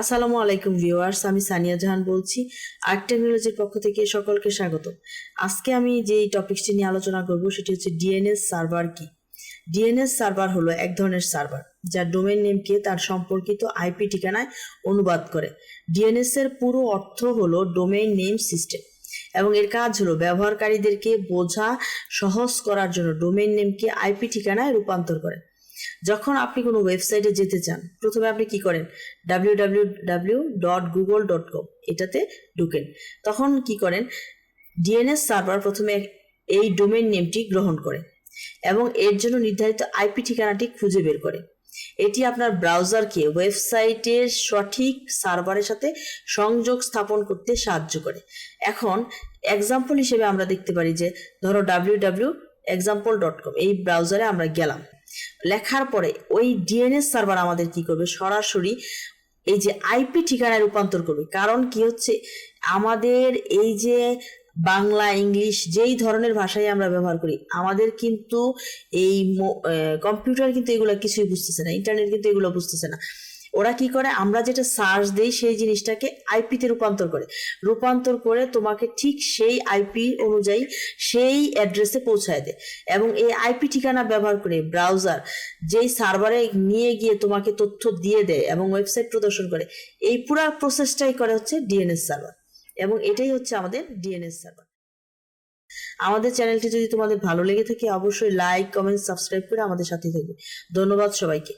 আসসালামু আলাইকুম ভিউয়ার্স, আমি সানিয়া জাহান বলছি। আর্ট টেকনোলজির পক্ষ থেকে সকলকে স্বাগত আজকে আমি যে টপিকসটি নিয়ে আলোচনা করব, সেটি হচ্ছে ডিএনএস সার্ভার কি? ডিএনএস সার্ভার হলো এক ধরনের সার্ভার যা ডোমেন নেমকে তার সম্পর্কিত আইপি ঠিকানায় অনুবাদ করে। ডিএনএস এর পুরো অর্থ হলো ডোমেইন নেম সিস্টেম এবং এর কাজ হলো ব্যবহারকারীদেরকে বোঝা, সহজ করার জন্য ডোমেইন নেমকে আইপি ঠিকানায় রূপান্তর করে। যখন আপনি কোনো ওয়েবসাইটে যেতে চান, প্রথমে আপনি কি করেন? W W W dot Google dot com এটাতে ঢুকেন। তখন কি করেন? ডিএনএস সার্ভার প্রথমে এই ডোমেন নেমটি গ্রহণ করে এবং এর জন্য নির্ধারিত আইপি ঠিকানাটি খুঁজে বের করে এটি আপনার ব্রাউজারকে ওয়েবসাইটের সঠিক সার্ভারের সাথে সংযোগ স্থাপন করতে সাহায্য করে। এখন এক্সাম্পল হিসেবে আমরা দেখতে পারি যে, ধরো W W example dot com এই ব্রাউজারে আমরা গেলাম। লেখার পরে ওই ডিএনএস সার্ভার আমাদের কি করবে? সরাসরি এই যে আইপি ঠিকানায় রূপান্তর করবে। কারণ কি হচ্ছে? আমাদের এই যে বাংলা, ইংলিশ যেই ধরনের ভাষাই আমরা ব্যবহার করি, আমাদের কিন্তু এই কম্পিউটার কিন্তু এগুলো কিছুই বুঝতেছে না ইন্টারনেট কিন্তু এগুলো বুঝতেছে না। ওরা কি করে? আমরা যেটা সার্চ দেই সেই জিনিসটাকে আইপিতে রূপান্তর করে। রূপান্তর করে তোমাকে ঠিক সেই আইপি অনুযায়ী সেই অ্যাড্রেসে পৌঁছায় দেয়। এবং এই আইপি ঠিকানা ব্যবহার করে ব্রাউজার যেই সার্ভারে নিয়ে গিয়ে তোমাকে তথ্য দিয়ে দেয় এবং ওয়েবসাইট প্রদর্শন করে, এই পুরো প্রসেসটাই করে হচ্ছে ডিএনএস সার্ভার এবং এটাই হচ্ছে আমাদের ডিএনএস সার্ভার আমাদের চ্যানেলটি যদি তোমাদের ভালো লেগে থাকে, অবশ্যই লাইক কমেন্ট সাবস্ক্রাইব করে আমাদের সাথে থাকবে। ধন্যবাদ সবাইকে।